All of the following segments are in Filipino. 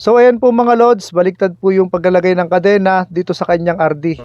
So ayan po mga lods, baliktad po yung paglalagay ng kadena dito sa kanyang RD.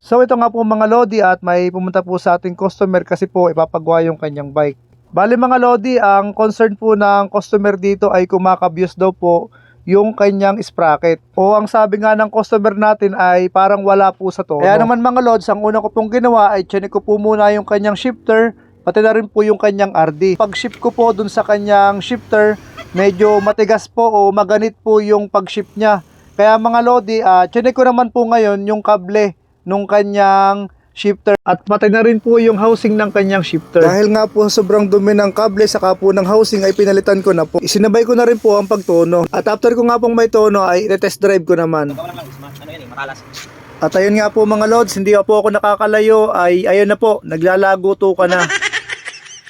So ito nga po mga lodi at may pumunta po sa ating customer kasi po ipapagawa yung kanyang bike. Bali mga lodi, ang concern po ng customer dito ay kumakabyos daw po yung kanyang sprocket. O ang sabi nga ng customer natin ay parang wala po sa tono. Kaya naman mga lods, ang una ko pong ginawa ay chinik ko po muna yung kanyang shifter pati na rin po yung kanyang RD. Pag shift ko po dun sa kanyang shifter, medyo matigas po o maganit po yung pag-shift niya. Kaya mga lodi, uh, chinik ko naman po ngayon yung kable nung kanyang shifter at pati na rin po yung housing ng kanyang shifter. Dahil nga po sobrang dumi ng kable saka po ng housing ay pinalitan ko na po. Isinabay ko na rin po ang pagtono. At after ko nga pong may tono ay test drive ko naman. Ano eh. At ayun nga po mga lods, hindi pa po ako nakakalayo ay ayun na po, naglalago to ka na.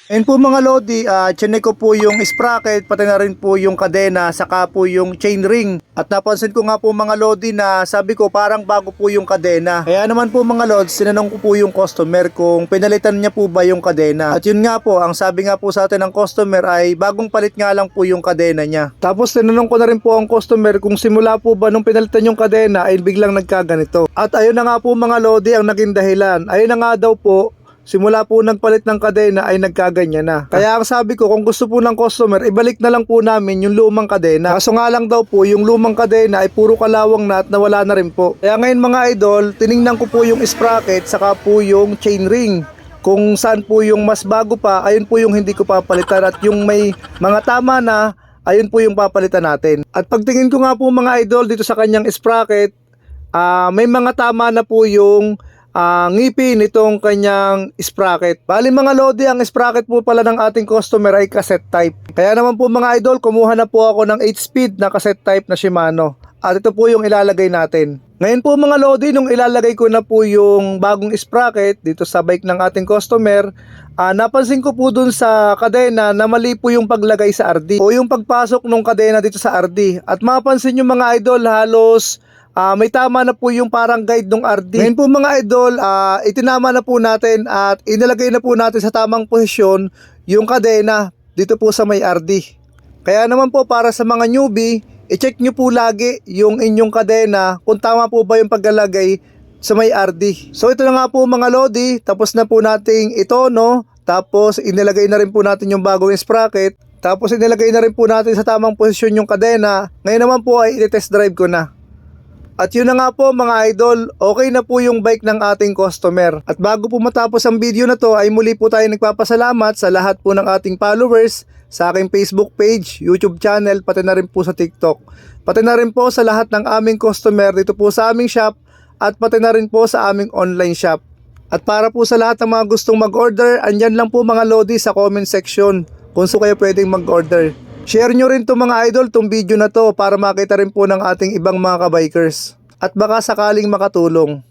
Ayun po mga lodi, uh, chinek ko po yung sprocket, pati na rin po yung kadena, saka po yung chain ring. At napansin ko nga po mga lodi na sabi ko parang bago po yung kadena. Kaya naman po mga lods, sinanong ko po yung customer kung pinalitan niya po ba yung kadena. At yun nga po, ang sabi nga po sa atin ng customer ay bagong palit nga lang po yung kadena niya. Tapos tinanong ko na rin po ang customer kung simula po ba nung pinalitan yung kadena ay biglang nagkaganito. At ayun na nga po mga lodi ang naging dahilan. Ayun na nga daw po, simula po nagpalit ng kadena ay nagkaganyan na. Kaya ang sabi ko, kung gusto po ng customer, ibalik na lang po namin yung lumang kadena. Kaso nga lang daw po, yung lumang kadena ay puro kalawang na at nawala na rin po. Kaya ngayon mga idol, tiningnan ko po yung sprocket saka po yung chain ring. Kung saan po yung mas bago pa, ayun po yung hindi ko papalitan at yung may mga tama na, ayun po yung papalitan natin. At pagtingin ko nga po mga idol dito sa kanyang sprocket, ah may mga tama na po yung ang ngipin nitong kanyang sprocket. Bali mga lodi, ang sprocket po pala ng ating customer ay cassette type. Kaya naman po mga idol, kumuha na po ako ng 8-speed na cassette type na Shimano. At ito po yung ilalagay natin. Ngayon po mga lodi, nung ilalagay ko na po yung bagong sprocket dito sa bike ng ating customer, ah, napansin ko po dun sa kadena na mali po yung paglagay sa RD o yung pagpasok ng kadena dito sa RD. At mapansin nyo mga idol, halos Ah, may tama na po yung parang guide ng RD. Ngayon po mga idol, ah, itinama na po natin at inilagay na po natin sa tamang posisyon yung kadena dito po sa may RD. Kaya naman po para sa mga newbie, i-check nyo po lagi yung inyong kadena kung tama po ba yung paglalagay sa may RD. So ito na nga po mga lodi, tapos na po nating ito no, tapos inilagay na rin po natin yung bagong sprocket, tapos inilagay na rin po natin sa tamang posisyon yung kadena. Ngayon naman po ay i-test drive ko na. At yun na nga po mga idol, okay na po yung bike ng ating customer. At bago po matapos ang video na to ay muli po tayo nagpapasalamat sa lahat po ng ating followers sa aking Facebook page, YouTube channel, pati na rin po sa TikTok. Pati na rin po sa lahat ng aming customer dito po sa aming shop at pati na rin po sa aming online shop. At para po sa lahat ng mga gustong mag-order, andyan lang po mga lodi sa comment section kung so kayo pwedeng mag-order. Share nyo rin to mga idol tong video na to para makita rin po ng ating ibang mga kabikers. At baka sakaling makatulong.